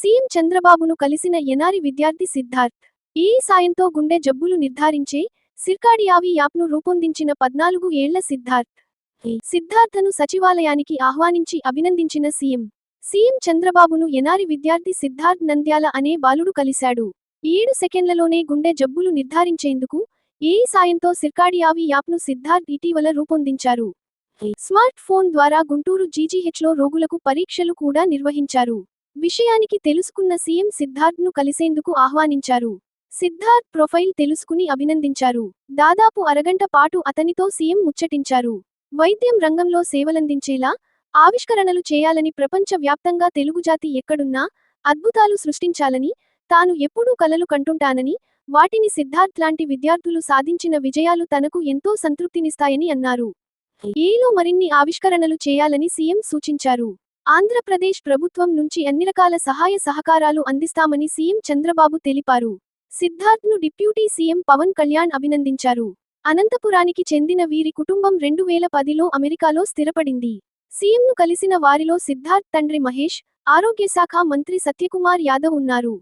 CM చంద్రబాబును కలిసిన ఎనారి విద్యార్థి సిద్ధార్థ్. ఈ సాయంతో గుండె జబ్బులు నిర్ధారించే సిర్కాడియావి యాప్ను రూపొందించిన పద్నాలుగు ఏళ్ళ సిద్ధార్థ్. సిద్ధార్థను సచివాలయానికి ఆహ్వానించి అభినందించిన సీఎం సీఎం చంద్రబాబును ఎనారి విద్యార్థి సిద్ధార్థ్ నంద్యాల అనే బాలుడు కలిశాడు. ఏడు సెకండ్లలోనే గుండె జబ్బులు నిర్ధారించేందుకు ఏ సాయంతో సిర్కాడియావి యాప్ను సిద్ధార్థ్ ఇటీవల రూపొందించారు. స్మార్ట్ ఫోన్ ద్వారా గుంటూరు జీజీహెచ్లో రోగులకు పరీక్షలు కూడా నిర్వహించారు. విషయానికి తెలుసుకున్న సీఎం సిద్ధార్థ్ను కలిసేందుకు ఆహ్వానించారు. సిద్ధార్థ్ ప్రొఫైల్ తెలుసుకుని అభినందించారు. దాదాపు అరగంట పాటు అతనితో సీఎం ముచ్చటించారు. వైద్యం రంగంలో సేవలందించేలా ఆవిష్కరణలు చేయాలని ప్రపంచ వ్యాప్తంగా తెలుగుజాతి ఎక్కడున్నా అద్భుతాలు సృష్టించాలని తాను ఎప్పుడూ కలలు కంటుంటానని వాటిని సిద్ధార్థ్ లాంటి విద్యార్థులు సాధించిన విజయాలు తనకు ఎంతో సంతృప్తినిస్తాయని అన్నారు. ఏలో మరిన్ని ఆవిష్కరణలు చేయాలని సీఎం సూచించారు. ఆంధ్రప్రదేశ్ ప్రభుత్వం నుంచి అన్ని రకాల సహాయ సహకారాలు అందిస్తామని సీఎం చంద్రబాబు తెలిపారు. సిద్ధార్థ్ను డిప్యూటీ సీఎం పవన్ కళ్యాణ్ అభినందించారు. అనంతపురానికి చెందిన వీరి కుటుంబం రెండు వేల పదిలో అమెరికాలో స్థిరపడింది. సీఎంను కలిసిన వారిలో సిద్ధార్థ్ తండ్రి మహేష్ ఆరోగ్యశాఖ మంత్రి సత్యకుమార్ యాదవ్ ఉన్నారు.